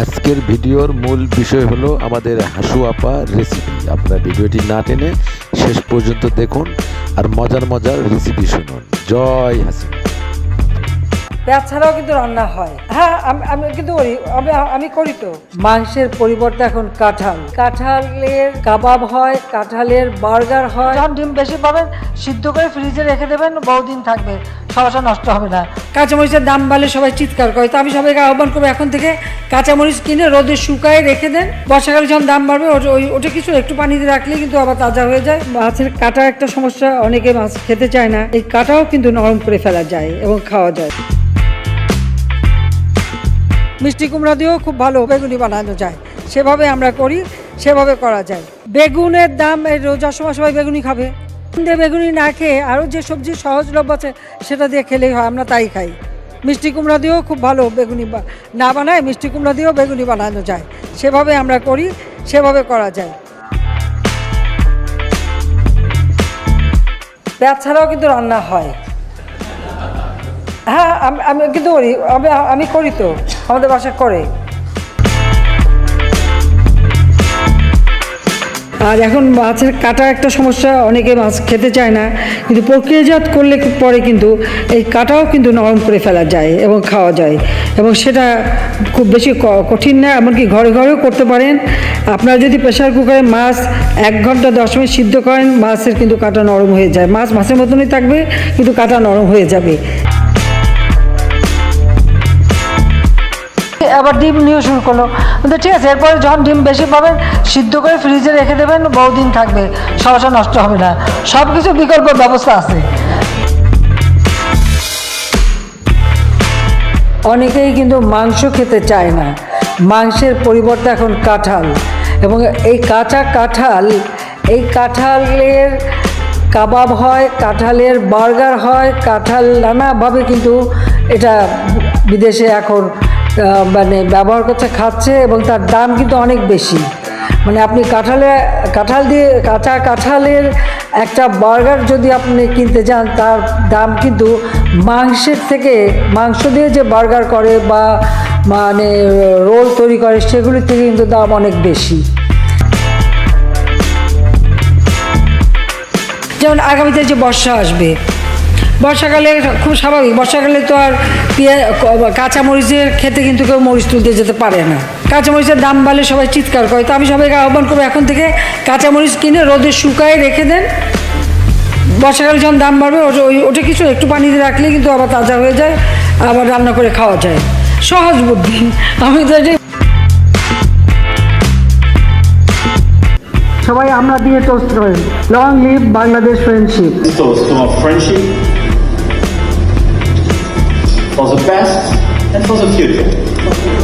আজকের ভিডিওর মূল বিষয় হলো আমাদের হাসু আপা রেসিপি আপনারা ভিডিওটি না টেনে শেষ পর্যন্ত দেখুন আর মজার মজার রেসিপি শুনুন। জয় হাসি পেঁয়াজ ছাড়াও কিন্তু রান্না হয়। হ্যাঁ আমি আমি কিন্তু করি। আমি আমি করি তো। মাংসের পরিবর্তে এখন কাঁঠাল। কাঁঠালের কাবাব হয় কাঁঠালের বার্গার হয়। যখন ডিম বেশি পাবেন সিদ্ধ করে ফ্রিজে রেখে দেবেন বহুদিন থাকবে। সমস্যা নষ্ট হবে না। কাঁচামরিচের দাম বাড়লে সবাই চিৎকার করে। তো আমি সবাইকে আহ্বান করব, এখন থেকে কাঁচামরিচ কিনে রোদে শুকায় রেখে দেন। বর্ষাকালে যখন দাম বাড়বে ওই ওটা কিছু একটু পানিতে রাখলে কিন্তু আবার তাজা হয়ে যায়। মাছের কাটা একটা সমস্যা, অনেকে মাছ খেতে চায় না। এই কাটাও কিন্তু নরম করে ফেলা যায় এবং খাওয়া যায়। মিষ্টি কুমড়া দিয়েও খুব ভালো বেগুনি বানানো যায়। সেভাবে আমরা করি, সেভাবে করা যায়। বেগুনের দাম রোজার সময় সবাই বেগুনি খাবে। বেগুনি না খেয়ে আরও যে সবজি সহজলভ্য আছে, সেটা দিয়ে খেলেই হয়, আমরা তাই খাই। মিষ্টি কুমড়া দিয়েও খুব ভালো বেগুনি না বানায়, মিষ্টি কুমড়া দিয়েও বেগুনি বানানো যায়। সেভাবে আমরা করি, সেভাবে করা যায়। পেঁয়াজ ছাড়াও কিন্তু রান্না হয়। হ্যাঁ আমি কিন্তু করি, আমি করি তো, আমাদের বাসা করে। আর এখন মাছের কাটা একটা সমস্যা, অনেকে মাছ খেতে চায় না। কিন্তু প্রক্রিয়াজাত করলে পরে কিন্তু এই কাটাও কিন্তু নরম করে ফেলা যায় এবং খাওয়া যায়। এবং সেটা খুব বেশি কঠিন না, এমনকি ঘরে ঘরেও করতে পারেন। আপনারা যদি প্রেশার কুকারে মাছ এক ঘণ্টা, দশ মিনিট সিদ্ধ করেন, মাছের কিন্তু কাটা নরম হয়ে যায়। মাছ মাছের মতনই থাকবে, কিন্তু কাটা নরম হয়ে যাবে। আবার ডিম নিয়ে শুরু করল। কিন্তু ঠিক আছে, এরপরে যখন ডিম বেশি পাবেন, সিদ্ধ করে ফ্রিজে রেখে দেবেন, বহুদিন থাকবে, সমস্যা নষ্ট হবে না। সব কিছু বিকল্প ব্যবস্থা আছে। অনেকেই কিন্তু মাংস খেতে চায় না। মাংসের পরিবর্তে এখন কাঁঠাল। এবং এই কাঁচা কাঁঠাল, এই কাঁঠালের কাবাব হয়, কাঁঠালের বার্গার হয়, কাঁঠাল নানাভাবে কিন্তু এটা বিদেশে এখন মানে ব্যবহার করছে, খাচ্ছে এবং তার দাম কিন্তু অনেক বেশি। মানে আপনি কাঁঠালে, কাঁঠাল দিয়ে, কাঁচা কাঁঠালের একটা বার্গার যদি আপনি কিনতে যান, তার দাম কিন্তু মাংসের থেকে, মাংস দিয়ে যে বার্গার করে বা মানে রোল তৈরি করে, সেগুলির থেকে কিন্তু দাম অনেক বেশি। যেমন আগামীতে যে বর্ষা আসবে বর্ষাকালে খুব স্বাভাবিক। বর্ষাকালে তো আর কাঁচামরিচের খেতে কিন্তু কেউ মরিচ তুলতে যেতে পারে না। কাঁচামরিচের দাম বাড়লে সবাই চিৎকার করে। তো আমি সবাইকে আহ্বান করব এখন থেকে কাঁচামরিচ কিনে রোদে শুকায় রেখে দেন। বর্ষাকালে যখন দাম বাড়বে ওটা ওই ওটা কিছু একটু পানিতে রাখলে কিন্তু আবার তাজা হয়ে যায় আবার রান্না করে খাওয়া যায়। সহজ বুদ্ধি। আমি তো এটাই সবাই আমরা দিয়ে টোস্ট করেন long live Bangladesh friendship friendship for the past and for the future.